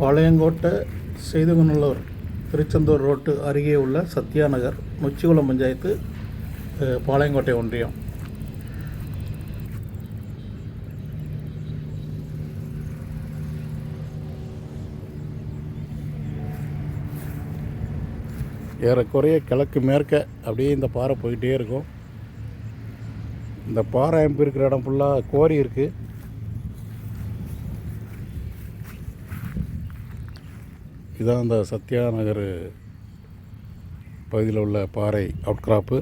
Palayamkottai செய்துகுநல்லூர் Tiruchendur road அருகே உள்ள சத்யா நகர் நொச்சிகுளம் பஞ்சாயத்து பாளையங்கோட்டை ஒன்றியம். ஏறக்குறைய கிழக்கு மேற்க அப்படியே இந்த பாறை போயிட்டே இருக்கும். இந்த பாறை அமைப்பு இருக்கிற இடம் ஃபுல்லாக கோரி இருக்குது இதான் அந்த சத்யா நகர் பகுதியில் உள்ள பாறை அவுட்கிராப்பு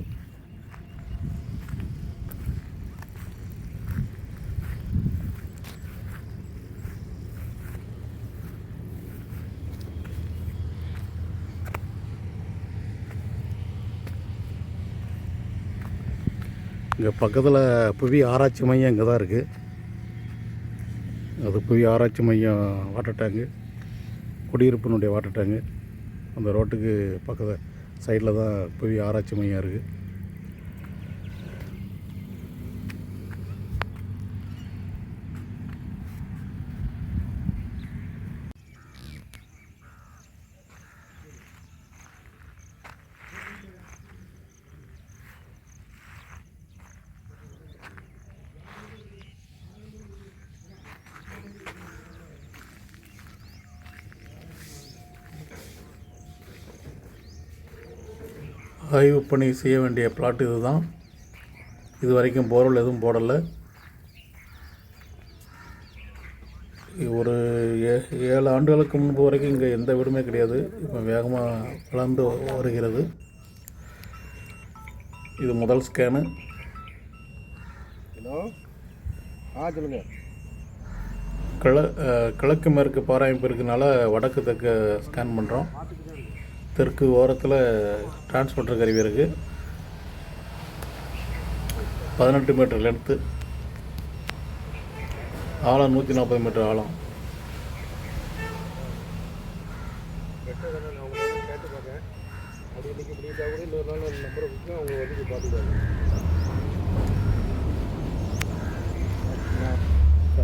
இங்கே பக்கத்தில் புவி ஆராய்ச்சி மையம் இங்கே தான் இருக்குது அது புவி ஆராய்ச்சி மையம் வாட்டர் டேங்கு குடியிருப்பினுடைய வாட்டர் டேங்கு அந்த ரோட்டுக்கு பக்கத்தில் சைடில் தான் புவி ஆராய்ச்சி மையம் இருக்குது ஆய்வு பணி செய்ய வேண்டிய பிளாட் இது தான் இது வரைக்கும் போர்வெல் எதுவும் போடலை. ஒரு ஏ ஏழு ஆண்டுகளுக்கு முன்பு வரைக்கும் இங்கே எந்த வீடுமே கிடையாது. இப்போ வேகமாக வளர்ந்து வருகிறது. இது முதல் ஸ்கேனு ஹலோ? ஆ சொல்லுங்க. கிழ கிழக்கு மேற்கு பாராயமைப்பு இருக்கனால வடக்கு தெற்கு ஸ்கேன் பண்ணுறோம் தெற்கு ஓரத்தில் டிரான்ஸ்மிட்டர் கருவி இருக்குது பதினெட்டு மீட்டர் லென்த்து ஆழம் நூற்றி நாற்பது மீட்டர் ஆழம்.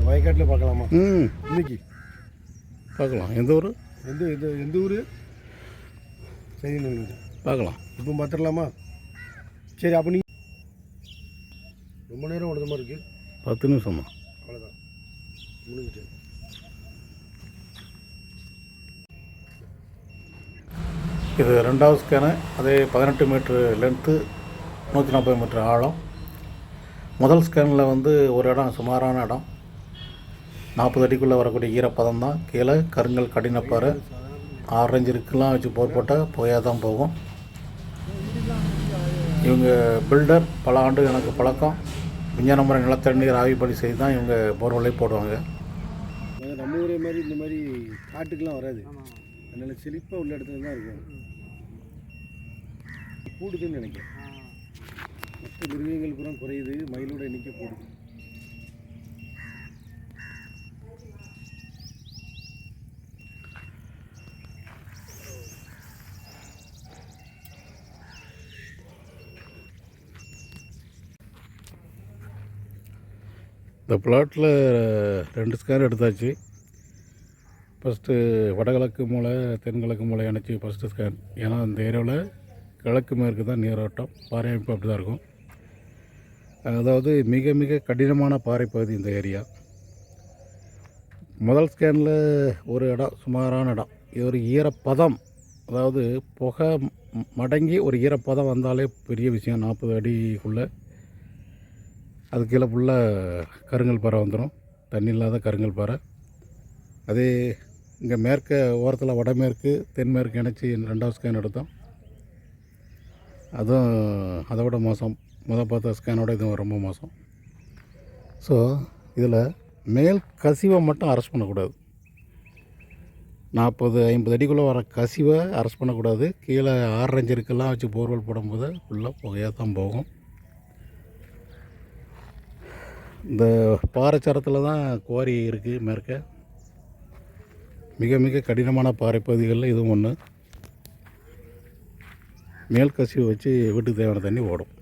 வயக்காட்டில் பார்க்கலாமா? ம். இன்னைக்கு? பார்க்கலாம். எந்த ஊர்? எந்த எந்த எந்த ஊர்? சரி பார்க்கலாம். இப்போ பார்த்துடலாமா? சரி அப்போ நீ ரொம்ப நேரம் உடந்த மாதிரி இருக்கு. பத்து நிமிஷமா? அவ்வளோதான் முடிஞ்சிச்சு இது ரெண்டாவது ஸ்கேனு அதே பதினெட்டு மீட்ரு லென்த்து நூற்றி நாற்பது மீட்டர் ஆழம். முதல் ஸ்கேனில் வந்து ஒரு இடம் சுமாரான இடம். நாற்பது அடிக்குள்ளே வரக்கூடிய ஈரப்பதம் தான். கீழே கருங்கல் கடினப்பாறை. ஆரஞ்சு இருக்குலாம் வச்சு போர் போட்டால் போயாக தான் போகும். இவங்க பில்டர் பல ஆண்டு எனக்கு பழக்கம். விஞ்ஞான முறை நிலத்தண்ணீர் ஆய்வுப்படி செய்து தான் இவங்க போர்வெல்லே போடுவாங்க. நம்ம ஊரே மாதிரி இந்த மாதிரி காட்டுக்கெலாம் வராது. அதனால் செழிப்பாக உள்ள இடத்துல தான் இருக்கும். கூடுதுன்னு நினைக்கிறேன். மற்ற மிருகங்கள் பூரா குறையுது மயிலோட எண்ணிக்கை போடுது இந்த பிளாட்டில் ரெண்டு ஸ்கேன் எடுத்தாச்சு. ஃபஸ்ட்டு வடகிழக்கு மூலை தென்கிழக்கு மூலை இணைச்சி ஃபஸ்ட்டு ஸ்கேன் ஏன்னா அந்த ஏரியாவில் கிழக்கு மேற்கு தான் நீரோட்டம் பாறை அமைப்பு அப்படி தான் இருக்கும். அதாவது மிக மிக கடினமான பாறை பகுதி இந்த ஏரியா முதல் ஸ்கேனில் ஒரு இடம் சுமாரான இடம். இது ஒரு ஈரப்பதம். அதாவது புகை மடங்கி ஒரு ஈரப்பதம் வந்தாலே பெரிய விஷயம். நாற்பது அடிக்குள்ளே அது கீழே ஃபுல்லாக கருங்கல் பாறை வந்துடும் தண்ணி இல்லாத கருங்கல் பாறை. அதே இங்கே மேற்க ஓரத்தில் வடமேற்கு தென்மேற்கு இணைச்சி ரெண்டாவது ஸ்கேன் எடுத்தோம். அதுவும் அதை விட மோசம். முதல் பார்த்த ஸ்கேனோட இதுவும் ரொம்ப மோசம். ஸோ இதில் மேல் கசிவை மட்டும் அரெஸ்ட் பண்ணக்கூடாது. நாற்பது ஐம்பது அடிக்குள்ளே வர கசிவை அரெஸ்ட் பண்ணக்கூடாது. கீழே ஆரஞ்சு ரஞ்சருக்கெல்லாம் வச்சு போர்வெல் போடும்போது ஃபுல்லாக புகையாக தான் போகும். இந்த பாறைச்சரத்தில் தான் குவாரி இருக்குது மேற்க. மிக மிக கடினமான பாறை பகுதிகளில் இதுவும் ஒன்று மேல் கசிவு வச்சு வீட்டுக்கு தேவையான தண்ணி ஓடும்.